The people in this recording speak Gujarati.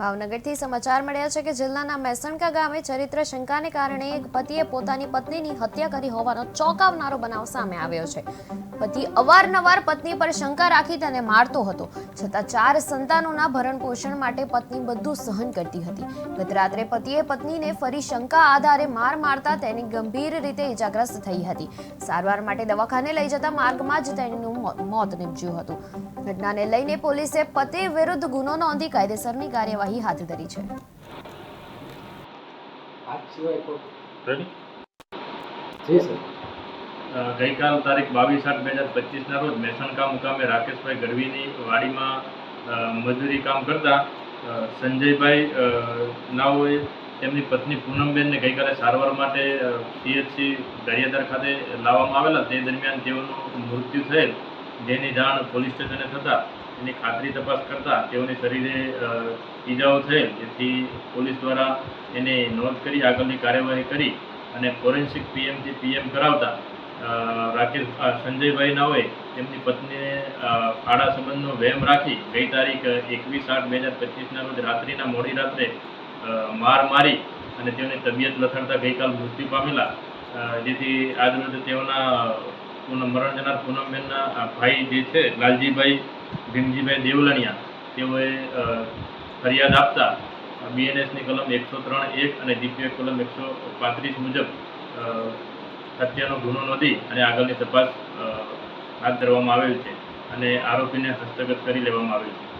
ભાવનગરથી સમાચાર મળ્યા છે કે જિલ્લાના મેસણકા ગામે ચરિત્ર શંકાને કારણે એક પતિએ પોતાની પત્નીની હત્યા કરી હોવાનો ચોંકાવનારો બનાવ સામે આવ્યો છે. પતિ અવારનવાર પત્ની પર શંકા રાખી તેને મારતો હતો, છતાં ચાર સંતાનોના ભરણ પોષણ માટે પત્ની બધું સહન કરતી હતી. ગત રાત્રે પતિએ પત્નીને ફરી શંકા આધારે માર મારતા તેની ગંભીર રીતે ઇજાગ્રસ્ત થઈ હતી. સારવાર માટે દવાખાને લઈ જતા માર્ગમાં જ તેનું મોત નીપજ્યું હતું. ઘટનાને લઈને પોલીસે પતિ વિરુદ્ધ ગુનો નોંધી કાયદેસરની કાર્યવાહી હાથ ધરી છે. આજ સિવાય કોઈ રેડી જી સર અ, ગઈકાલ તારીખ બાવીસ આઠ બે હજાર પચીસના રોજ મેસણકા મુકામે રાકેશભાઈ ગઢવીની વાડીમાં મજૂરી કામ કરતા સંજયભાઈ નાઓએ તેમની પત્ની પૂનમબેનને ગઈકાલે સારવાર માટે સીએચસી દરિયાદર ખાતે લાવવામાં આવેલા. તે દરમિયાન તેઓનું મૃત્યુ થયેલ. જેની જાણ પોલીસ સ્ટેશને થતાં એની ખાતરી તપાસ કરતા તેઓની શરીરે ઈજાઓ થયેલ, જેથી પોલીસ દ્વારા એની નોંધ કરી આગળની કાર્યવાહી કરી અને ફોરેન્સિક પીએમથી પીએમ કરાવતા રાકેશ સંજયભાઈ નાઓએ તેમની પત્નીને આડા સંબંધનો વહેમ રાખી ગઈ તારીખ એકવીસ આઠ બે હજાર પચીસના રોજ રાત્રિના મોડી રાત્રે માર મારી અને તેઓની તબિયત લથડતા ગઈકાલ મૃત્યુ પામેલા જેથી જેથી આજરોજ તેઓના પૂનમ મરણ જનાર પૂનમબેનના ભાઈ જે છે, લાલજીભાઈ ભીમજીભાઈ દેવલણિયા. તેઓએ ફરિયાદ આપતા બીએનએસની કલમ એકસો ત્રણ એક અને જીપીએફ કલમ એકસો પાંત્રીસ મુજબ હત્યાનો ગુનો નોંધી અને આગળની તપાસ હાથ ધરવામાં આવેલ છે અને આરોપીને હસ્તગત કરી લેવામાં આવેલ છે.